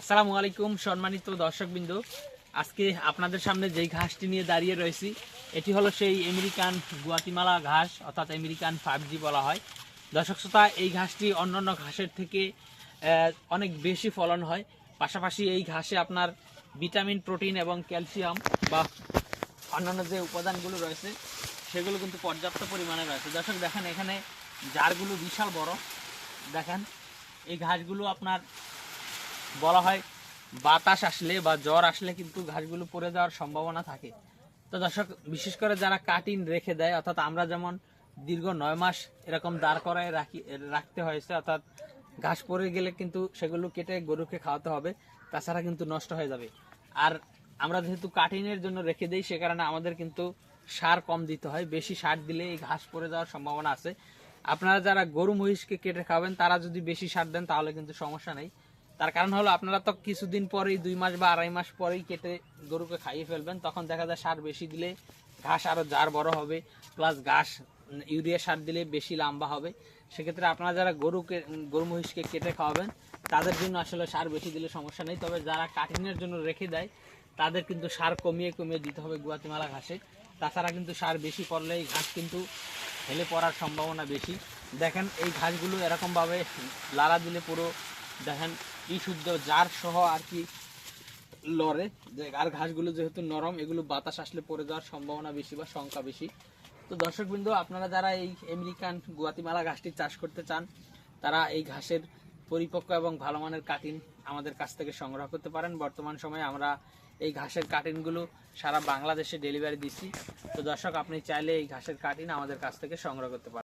আসসালামু আলাইকুম সম্মানিত দর্শকবৃন্দ। আজকে আপনাদের সামনে যেই ঘাসটি নিয়ে দাঁড়িয়ে রয়েছি, এটি হলো সেই আমেরিকান গুয়াতিমালা ঘাস, অর্থাৎ আমেরিকান ফাইভ বলা হয়। দর্শক শ্রোতা, এই ঘাসটি অন্যান্য ঘাসের থেকে অনেক বেশি ফলন হয়। পাশাপাশি এই ঘাসে আপনার ভিটামিন, প্রোটিন এবং ক্যালসিয়াম বা অন্যান্য যে উপাদানগুলো রয়েছে, সেগুলো কিন্তু পর্যাপ্ত পরিমাণে রয়েছে। দর্শক, দেখেন এখানে জারগুলো বিশাল বড়। দেখেন, এই ঘাসগুলো আপনার বলা হয়, বাতাস আসলে বা জ্বর আসলে কিন্তু ঘাসগুলো পড়ে যাওয়ার সম্ভাবনা থাকে। তো দর্শক, বিশেষ করে যারা কাটিন রেখে দেয়, অর্থাৎ আমরা যেমন দীর্ঘ নয় মাস এরকম দাঁড় করায় রাখি, রাখতে হয়েছে, অর্থাৎ ঘাস পড়ে গেলে কিন্তু সেগুলো কেটে গরুকে খাওয়াতে হবে, তাছাড়া কিন্তু নষ্ট হয়ে যাবে। আর আমরা যেহেতু কাটিনের জন্য রেখে দিই, সে কারণে আমাদের কিন্তু সার কম দিতে হয়, বেশি সার দিলে এই ঘাস পড়ে যাওয়ার সম্ভাবনা আছে। আপনারা যারা গরু মহিষকে কেটে খাবেন, তারা যদি বেশি সার দেন, তাহলে কিন্তু সমস্যা নেই। তার কারণ হলো আপনারা তো কিছুদিন পরেই, দুই মাস বা আড়াই মাস পরেই কেটে গরুকে খাইয়ে ফেলবেন, তখন দেখা যায় সার বেশি দিলে ঘাস আরও জার বড় হবে প্লাস ঘাস ইউরিয়া সার দিলে বেশি লম্বা হবে। সেক্ষেত্রে আপনারা যারা গরুকে গরু মহিষকে কেটে খাওয়াবেন, তাদের জন্য আসলে সার বেশি দিলে সমস্যা নেই। তবে যারা কাটিংয়ের জন্য রেখে দেয়, তাদের কিন্তু সার কমিয়ে কমিয়ে দিতে হবে গুয়াতিমালা ঘাসে। তাছাড়া কিন্তু সার বেশি পড়লে এই ঘাস কিন্তু হেলে পড়ার সম্ভাবনা বেশি। দেখেন, এই ঘাসগুলো এরকমভাবে লাড়া দিলে পুরো, দেখেন ই শুদ্ধ জার সহ আর কি লড়ে। আর ঘাসগুলো যেহেতু নরম, এগুলো বাতাস আসলে পড়ে যাওয়ার সম্ভাবনা বেশি বা সংখ্যা বেশি। তো দর্শকবৃন্দ, আপনারা যারা এই আমেরিকান গুয়াতিমালা ঘাসটি চাষ করতে চান, তারা এই ঘাসের পরিপক্ক এবং ভালো মানের কাটিন আমাদের কাছ থেকে সংগ্রহ করতে পারেন। বর্তমান সময়ে আমরা এই ঘাসের কাটিনগুলো সারা বাংলাদেশে ডেলিভারি দিচ্ছি। তো দর্শক, আপনি চাইলে এই ঘাসের কাটিন আমাদের কাছ থেকে সংগ্রহ করতে পারেন।